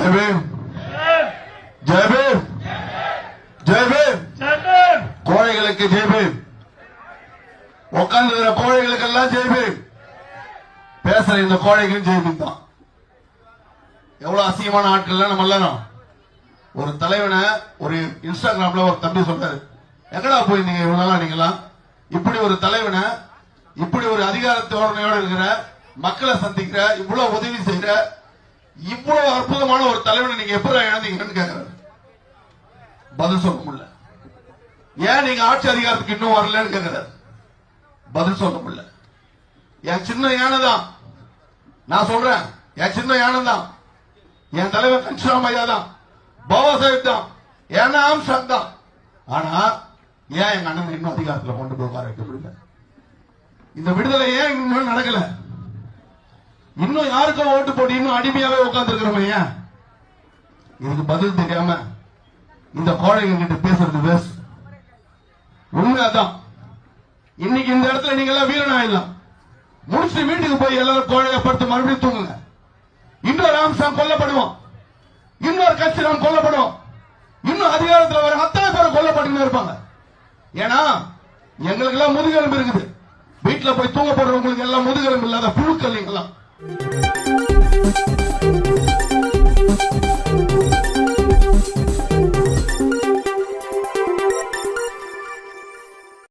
ஜெய் பீம் ஜெய் பீம் ஜெய் பீம் கோழைகளுக்கு ஜெய் பீம் உட்கார்ந்து கோழைகளுக்கெல்லாம் ஜெய் பீம் பேசுற இந்த கோழைகளும் ஜெய் பீம் தான் எவ்வளவு அசிங்கமான ஆட்கள் நம்ம எல்லாரும் ஒரு தலைவனை ஒரு இன்ஸ்டாகிராம்ல ஒரு தம்பி சொல்றாரு எங்கடா போய் நீங்க இவ்வளவு நாளா நீங்களாம் இப்படி ஒரு தலைவனை இப்படி ஒரு அதிகார தோரணையோட இருக்கிற மக்களை சந்திக்கிற இவ்வளவு உதவி செய்யற இவ்வளவு அற்புதமான ஒரு தலைவனை நீங்க எப்படி இழந்தீங்கன்னு கேக்குறாரு. பதில் சொல்ல முடியல. ஏன் நீங்க ஆட்சி அதிகாரத்துக்கு இன்னும் வரலன்னு கேக்குறாரு. பதில் சொல்ல முடியல. என் சின்ன யானை தான் நான் சொல்றேன் என் சின்ன யானை தான் என் தலைவர் கன்ஷிராம் ஐயா தான் பாபா சாஹிப் தான் ஏன்னா ஆம்சாங் தான் ஆனா ஏன் எங்க அண்ணன் இன்னும் அதிகாரத்துல கொண்டு போய் உட்கார வைக்க முடியல? இந்த விடுதலை ஏன் இன்னும் நடக்கல? இன்னும் யாருக்கும் ஓட்டு போட்டு இன்னும் அடிமையாவே உட்கார்ந்து இருக்கிறோமே ஏன்? இதுக்கு பதில் தெரியாம இந்த கோழைங்க கிட்ட பேசுறது வேஸ்ட் உண்மை அதான் இன்னைக்கு இந்த இடத்துல நீங்க எல்லாம் வீரனாயிடலாம் முடிச்சுட்டு வீட்டுக்கு போய் எல்லாரும் கோழைய படுத்து மறுபடியும் தூங்குங்க. இன்னொரு ராம்சாம் கொல்லப்படுவோம். இன்னொரு கட்சி நாம் கொல்லப்படுவோம். இன்னும் அதிகாரத்தில் வர அத்தனை பேரும் கொல்லப்பட்டு இருப்பாங்க. ஏன்னா எங்களுக்கு எல்லாம் முதுகெலும்பு இருக்குது. வீட்டுல போய் தூங்க போடுறவங்களுக்கு எல்லாம் முதுகெலும்பு இல்லாத புழுக்கள் நீங்களாம்